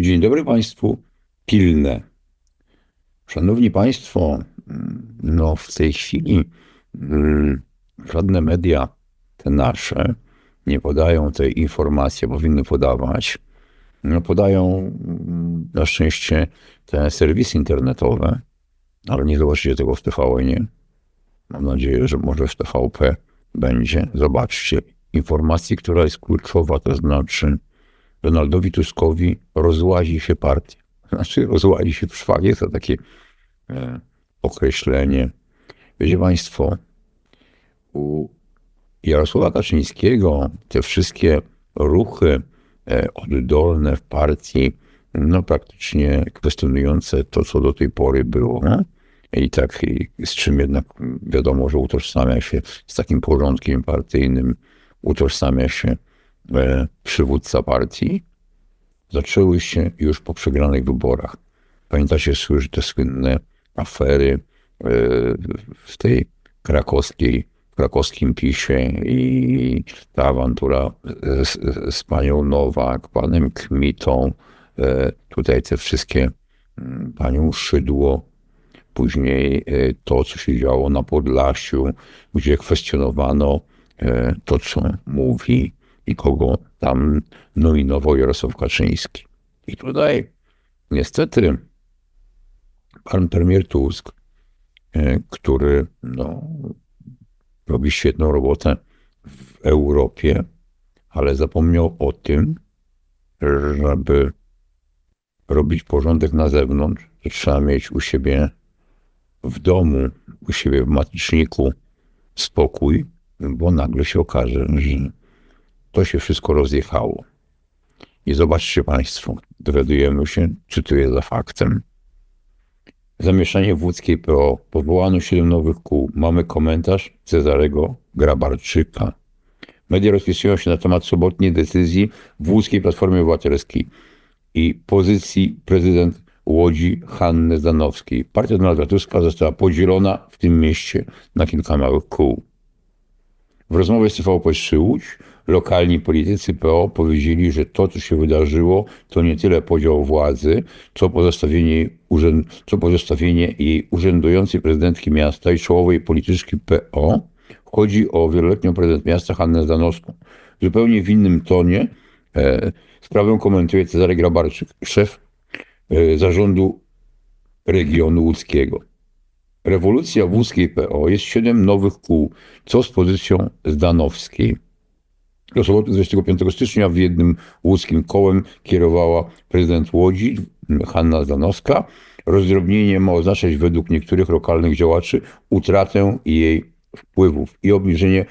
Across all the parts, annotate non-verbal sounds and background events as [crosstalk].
Dzień dobry Państwu. Pilne. Szanowni Państwo, no w tej chwili mm, żadne media, te nasze, nie podają tej informacji, powinny podawać. No, podają mm, na szczęście te serwisy internetowe, ale nie zobaczycie tego w TVN. Mam nadzieję, że może w TVP będzie. Zobaczcie informacji, która jest kluczowa, to znaczy Donaldowi Tuskowi rozłazi się partia. [laughs] Znaczy rozłazi się w szwagie, to takie e, określenie. Wiecie Państwo, u Jarosława Kaczyńskiego te wszystkie ruchy e, oddolne w partii, no praktycznie kwestionujące to, co do tej pory było. I tak, i z czym jednak wiadomo, że utożsamia się z takim porządkiem partyjnym, utożsamia się przywódca partii, zaczęły się już po przegranych wyborach. Pamiętacie słyszy te słynne afery e, w tej krakowskiej, krakowskim PiSie i ta awantura z, z panią Nowak, panem Kmitą, e, tutaj te wszystkie, mm, panią Szydło, później e, to, co się działo na Podlasiu, gdzie kwestionowano to, co mówi i kogo tam nominował Jarosław Kaczyński. I tutaj niestety pan premier Tusk, e, który no, robi świetną robotę w Europie, ale zapomniał o tym, żeby robić porządek na zewnątrz, to trzeba mieć u siebie w domu, u siebie w mateczniku spokój, bo nagle się okaże, że to się wszystko rozjechało. I zobaczcie Państwo, dowiadujemy się, czy jest za faktem. Zamieszanie w łódzkiej PO. Powołano siedem nowych kół. Mamy komentarz Cezarego Grabarczyka. Media rozpisują się na temat sobotniej decyzji w łódzkiej Platformie Obywatelskiej i pozycji prezydent Łodzi Hanny Zanowskiej. Partia Donalda Tuska została podzielona w tym mieście na kilka małych kół. W rozmowie z TVP3 Łódź lokalni politycy PO powiedzieli, że to, co się wydarzyło, to nie tyle podział władzy, co pozostawienie, urzęd, co pozostawienie jej urzędującej prezydentki miasta i czołowej polityczki PO. Chodzi o wieloletnią prezydent miasta Hannę Zdanowską. Zupełnie w innym tonie e, sprawę komentuje Cezary Grabarczyk, szef e, zarządu regionu łódzkiego. Rewolucja w łódzkiej PO jest siedem nowych kół, co z pozycją Zdanowskiej. Do soboty 25 stycznia w jednym łódzkim kołem kierowała prezydent Łodzi Hanna Zdanowska. Rozdrobnienie ma oznaczać według niektórych lokalnych działaczy utratę jej wpływów i obniżenie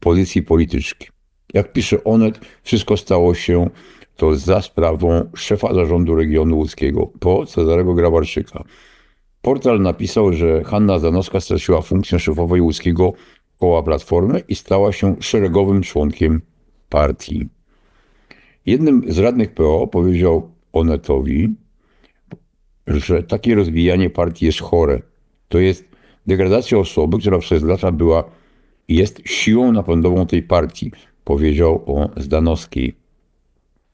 pozycji politycznej. Jak pisze Onet, wszystko stało się to za sprawą szefa zarządu regionu łódzkiego po Cezarego Grabarczyka. Portal napisał, że Hanna Zanowska straciła funkcję szefowej łódzkiego koła Platformy i stała się szeregowym członkiem partii. Jednym z radnych PO powiedział Onetowi, że takie rozwijanie partii jest chore. To jest degradacja osoby, która przez lata była jest siłą napędową tej partii, powiedział o Zdanowskiej.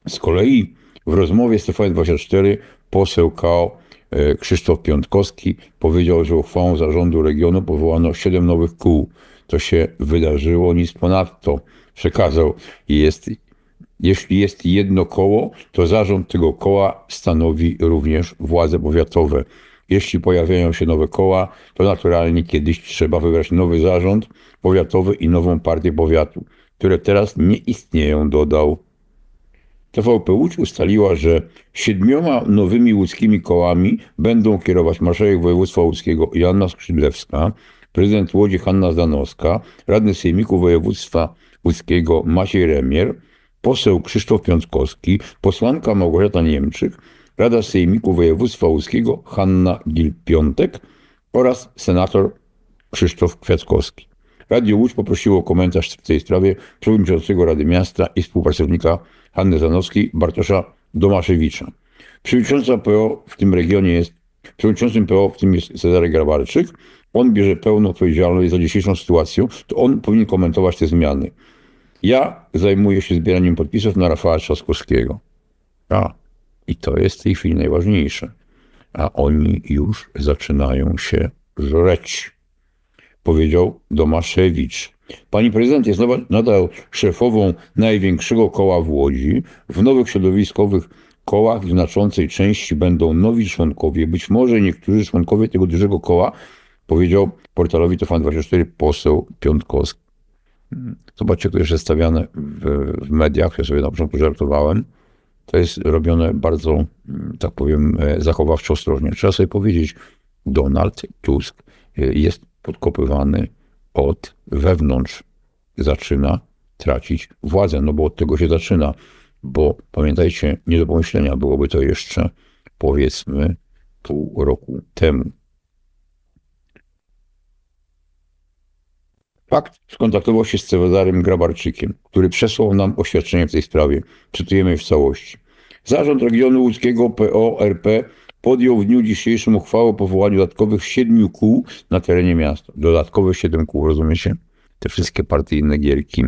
Z kolei w rozmowie z TVN24 poseł e, Krzysztof Piątkowski powiedział, że uchwałą zarządu regionu powołano siedem nowych kół. To się wydarzyło, nic ponadto przekazał. Jest, jeśli jest jedno koło, to zarząd tego koła stanowi również władze powiatowe. Jeśli pojawiają się nowe koła, to naturalnie kiedyś trzeba wybrać nowy zarząd powiatowy i nową partię powiatu, które teraz nie istnieją, dodał. TVP Łódź ustaliła, że siedmioma nowymi łódzkimi kołami będą kierować marszałek województwa łódzkiego Joanna Skrzydlewska, prezydent Łodzi Hanna Zdanowska, radny sejmiku województwa łódzkiego Maciej Remier, poseł Krzysztof Piątkowski, posłanka Małgorzata Niemczyk, Rada Sejmiku Województwa Łódzkiego Hanna Gil-Piątek oraz senator Krzysztof Kwiatkowski. Radio Łódź poprosiło o komentarz w tej sprawie przewodniczącego Rady Miasta i współpracownika Hanny Zanowskiej Bartosza Domaszewicza. Przewodnicząca PO w tym regionie jest, przewodniczącym PO w tym jest Cezary Grabarczyk. On bierze pełną odpowiedzialność za dzisiejszą sytuację, to on powinien komentować te zmiany. Ja zajmuję się zbieraniem podpisów na Rafała Trzaskowskiego. A. I to jest w tej chwili najważniejsze. A oni już zaczynają się żreć. Powiedział Domaszewicz. Pani prezydent jest nadal szefową największego koła w Łodzi. W nowych środowiskowych kołach w znaczącej części będą nowi członkowie, być może niektórzy członkowie tego dużego koła, powiedział portalowi TVN24 poseł Piątkowski. Zobaczcie, to jest przedstawiane w, w mediach, ja sobie na początku żartowałem. To jest robione bardzo, mm, tak powiem, e, zachowawczo ostrożnie. Trzeba sobie powiedzieć, Donald Tusk e, jest podkopywany od wewnątrz. Zaczyna tracić władzę, no bo od tego się zaczyna. Bo pamiętajcie, nie do pomyślenia byłoby to jeszcze powiedzmy pół roku temu. Fakt skontaktował się z Cezarym Grabarczykiem, który przesłał nam oświadczenie w tej sprawie. Czytujemy w całości. Zarząd Regionu Łódzkiego PO RP podjął w dniu dzisiejszym uchwałę o powołaniu dodatkowych siedmiu kół na terenie miasta. Dodatkowe siedem kół, rozumiecie? Te wszystkie partyjne gierki.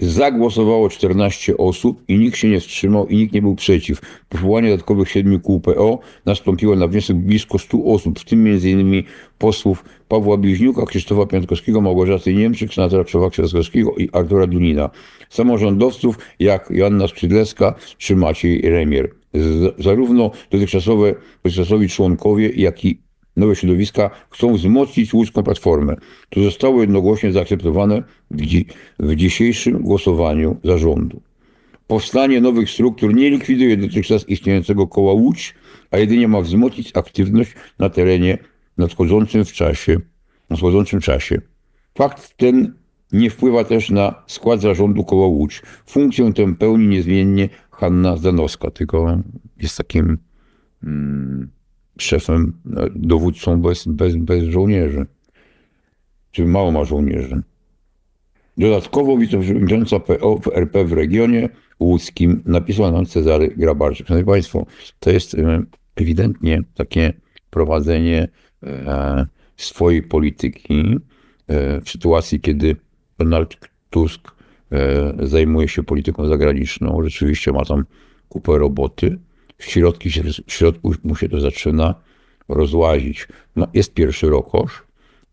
Zagłosowało 14 osób i nikt się nie wstrzymał i nikt nie był przeciw. Powołanie dodatkowych siedmiu kół PO nastąpiło na wniosek blisko 100 osób, w tym m.in. posłów Pawła Bliźniuka, Krzysztofa Piątkowskiego, Małgorzaty Niemczyk, senatora Krzysztofa Kwiatkowskiego i Artura Dunina. Samorządowców jak Joanna Skrzydlewska czy Maciej Remier. Z, zarówno dotychczasowe, dotychczasowi członkowie, jak i nowe środowiska chcą wzmocnić łódzką platformę. To zostało jednogłośnie zaakceptowane w, dzi- w dzisiejszym głosowaniu zarządu. Powstanie nowych struktur nie likwiduje dotychczas istniejącego koła Łódź, a jedynie ma wzmocnić aktywność na terenie nadchodzącym w czasie, nadchodzącym czasie. Fakt ten nie wpływa też na skład zarządu koła Łódź. Funkcję tę pełni niezmiennie Hanna Zdanowska, tylko jest takim mm, szefem, e, dowódcą bez, bez, bez żołnierzy. Czy mało ma żołnierzy. Dodatkowo wiceprzewodnicząca PO w RP w regionie łódzkim napisał nam Cezary Grabarczyk. Szanowni Państwo, to jest e, ewidentnie takie prowadzenie e, swojej polityki w sytuacji, kiedy Donald Tusk zajmuje się polityką zagraniczną. Rzeczywiście ma tam kupę roboty. Środki się, w środku mu się to zaczyna rozłazić. No, jest pierwszy rokosz.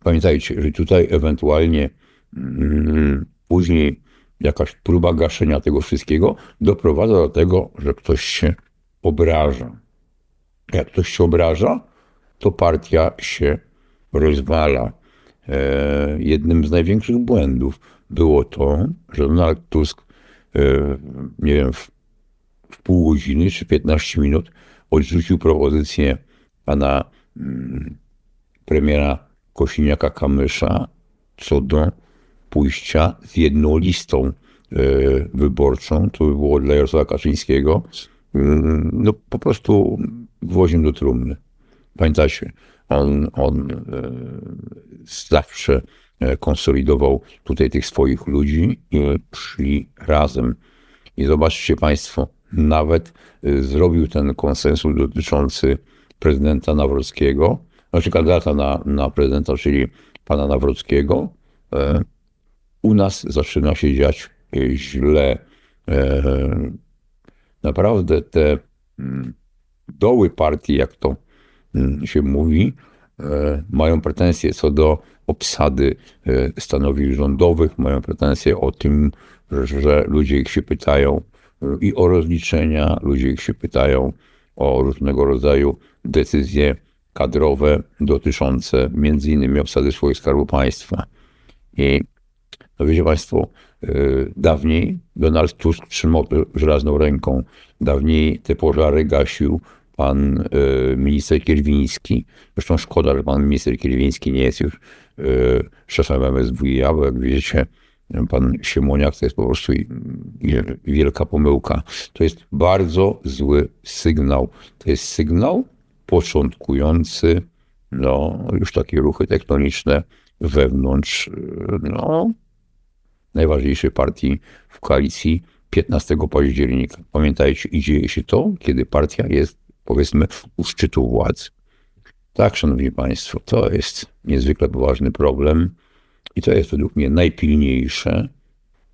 Pamiętajcie, że tutaj ewentualnie mm, później jakaś próba gaszenia tego wszystkiego doprowadza do tego, że ktoś się obraża. Jak ktoś się obraża, to partia się rozwala. E, jednym z największych błędów było to, że Donald Tusk, e, nie wiem, w, w pół godziny czy 15 minut odrzucił propozycję pana mm, premiera Kosiniaka-Kamysza co do pójścia z jedną listą e, wyborczą, to by było dla Jarosława Kaczyńskiego, mm, no po prostu gwoziem do trumny. Pamiętacie, on, on e, zawsze e, konsolidował tutaj tych swoich ludzi i szli razem. I zobaczcie Państwo, nawet e, zrobił ten konsensus dotyczący prezydenta Nawrockiego, znaczy kandydata na, na prezydenta, czyli pana Nawrockiego. E, U nas zaczyna się dziać e, źle. E, Naprawdę te mm, doły partii, jak to mm, się mówi, mają pretensje co do obsady stanowisk rządowych, mają pretensje o tym, że, ludzie ich się pytają i o rozliczenia, ludzie ich się pytają o różnego rodzaju decyzje kadrowe dotyczące między innymi obsady spółek Skarbu Państwa. I no wiecie Państwo, y, dawniej Donald Tusk trzymał to żelazną ręką. Dawniej te pożary gasił pan y, minister Kierwiński. Zresztą szkoda, że pan minister Kierwiński nie jest już y, szefem MSWiA, bo jak wiecie, pan Siemoniak to jest po prostu wielka pomyłka. To jest bardzo zły sygnał. To jest sygnał początkujący no, już takie ruchy tektoniczne wewnątrz no, najważniejszej partii w koalicji 15 października. Pamiętajcie, i dzieje się to, kiedy partia jest, powiedzmy, u szczytu władzy. Tak, szanowni państwo, to jest niezwykle poważny problem i to jest według mnie najpilniejsze.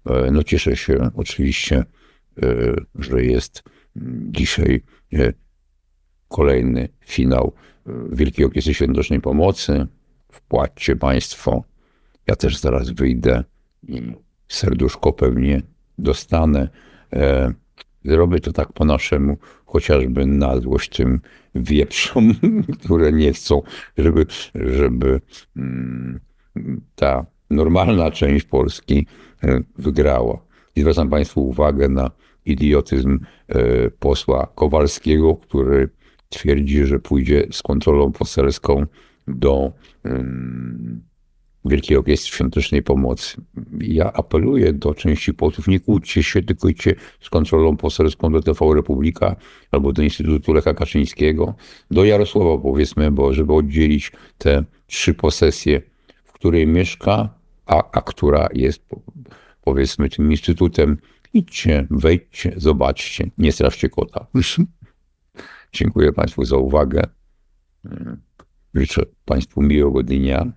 E, No cieszę się oczywiście, że jest dzisiaj e, kolejny finał e, Wielkiej Orkiestry Świątecznej Pomocy. Wpłaccie Państwo. Ja też zaraz wyjdę i serduszko pewnie dostanę. E, Zrobię to tak po naszemu, chociażby na złość tym wieprzom, [laughs] które nie chcą, żeby, żeby mm, ta normalna część Polski e, wygrała. I zwracam Państwu uwagę na idiotyzm e, posła Kowalskiego, który twierdzi, że pójdzie z kontrolą poselską do Wielkiej Orkiestry Świątecznej Pomocy. Ja apeluję do części posłów, nie kłóćcie się, tylko idźcie z kontrolą poselską do TV Republika albo do Instytutu Lecha Kaczyńskiego, do Jarosława powiedzmy, bo żeby oddzielić te trzy posesje, której mieszka, a, a która jest po- powiedzmy tym instytutem. Idźcie, wejdźcie, zobaczcie, nie straszcie kota. [laughs] Dziękuję Państwu za uwagę. Życzę Państwu miłego dnia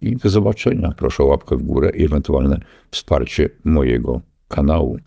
i do zobaczenia. Proszę o łapkę w górę i ewentualne wsparcie mojego kanału.